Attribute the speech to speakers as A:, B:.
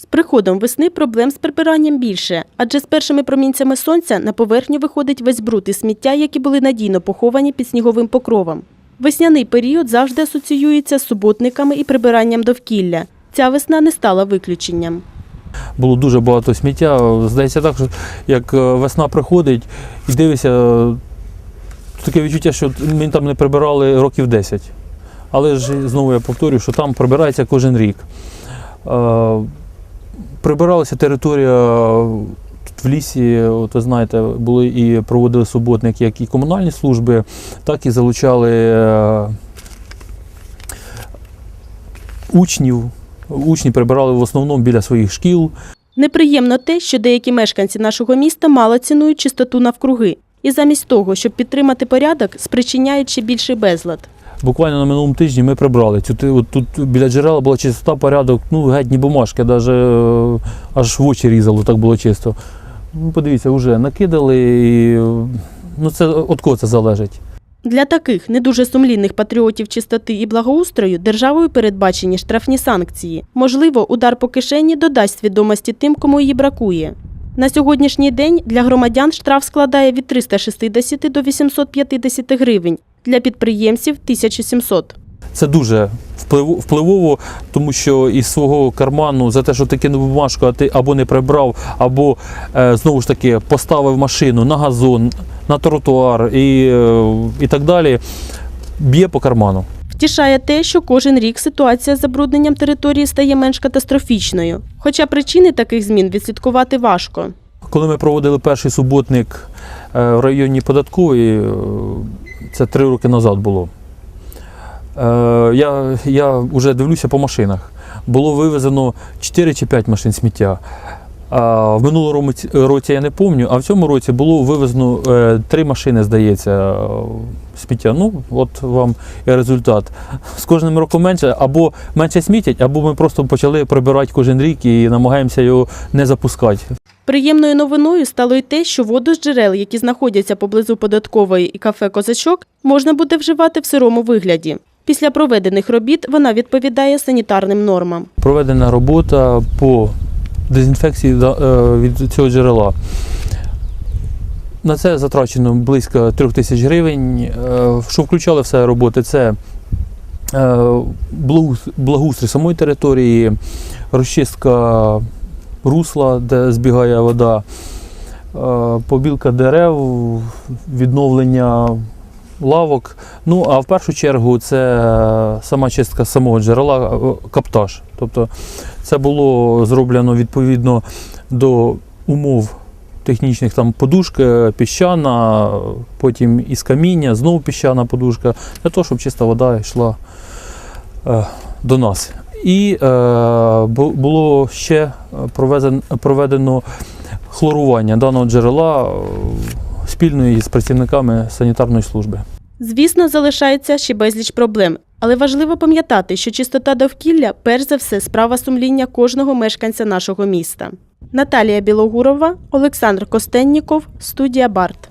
A: З приходом весни проблем з прибиранням більше, адже з першими промінцями сонця на поверхню виходить весь бруд і сміття, які були надійно поховані під сніговим покровом. Весняний період завжди асоціюється з суботниками і прибиранням довкілля. Ця весна не стала виключенням.
B: було дуже багато сміття. Здається так, що як е, весна приходить і дивишся, е, таке відчуття, що ми там не прибирали років 10. Але ж знову я повторюю, що там прибирається кожен рік. Е, Прибиралася територія в лісі, от ви знаєте, були і проводили суботник як і комунальні служби, так і залучали е, учнів. Учні прибирали в основному біля своїх шкіл.
A: Неприємно те, що деякі мешканці нашого міста мало цінують чистоту навкруги. І замість того, щоб підтримати порядок, спричиняють ще більший безлад.
B: Буквально на минулому тижні ми прибрали. Цю, от тут біля джерела була чистота, порядок, ну геть ні бумажки, навіть е, аж в очі різало, так було чисто. Ну, подивіться, вже накидали. І, ну це від кого це залежить?
A: Для таких не дуже сумлінних патріотів чистоти і благоустрою державою передбачені штрафні санкції. Можливо, удар по кишені додасть свідомості тим, кому її бракує. На сьогоднішній день для громадян штраф складає від 360 до 850 гривень, для підприємців 1700.
B: Це дуже впливо- впливово, тому що із свого карману за те, що ти кинув бумажку, а ти або не прибрав, або е, знову ж таки поставив машину на газон, на тротуар і, е, і так далі, б'є по карману.
A: Втішає те, що кожен рік ситуація з забрудненням території стає менш катастрофічною. Хоча причини таких змін відслідкувати важко.
B: Коли ми проводили перший суботник е, в районі податкової, це три роки назад було. е, Я, я вже дивлюся по машинах. Було вивезено 4 чи 5 машин сміття. В минулому році- році я не пам'ятаю, а в цьому році було вивезено е, три машини, здається, е, сміття. Ну, от вам і результат. З кожним роком менше, або менше смітять, або ми просто почали прибирати кожен рік і намагаємося його не запускати.
A: Приємною новиною стало й те, що воду з джерел, які знаходяться поблизу податкової і кафе Козачок, можна буде вживати в сирому вигляді. Після проведених робіт вона відповідає санітарним нормам.
B: проведена робота по дезінфекції е, від цього джерела. На це затрачено близько 3 тисяч гривень. Е, Що включали все роботи? Це е, благоустрій самої території, розчистка русла, де збігає вода, побілка дерев, відновлення лавок. Ну а в першу чергу це сама чистка самого джерела, е, каптаж. Тобто це було зроблено відповідно до умов технічних там подушка піщана, потім із каміння, знову піщана подушка, для того, щоб чиста вода йшла е, до нас. І е, було ще проведено, проведено хлорування даного джерела е, спільно із працівниками санітарної служби.
A: Звісно, залишається ще безліч проблем, але важливо пам'ятати, що чистота довкілля перш за все справа сумління кожного мешканця нашого міста. Наталія Білогурова, Олександр Костенніков, студія Барт.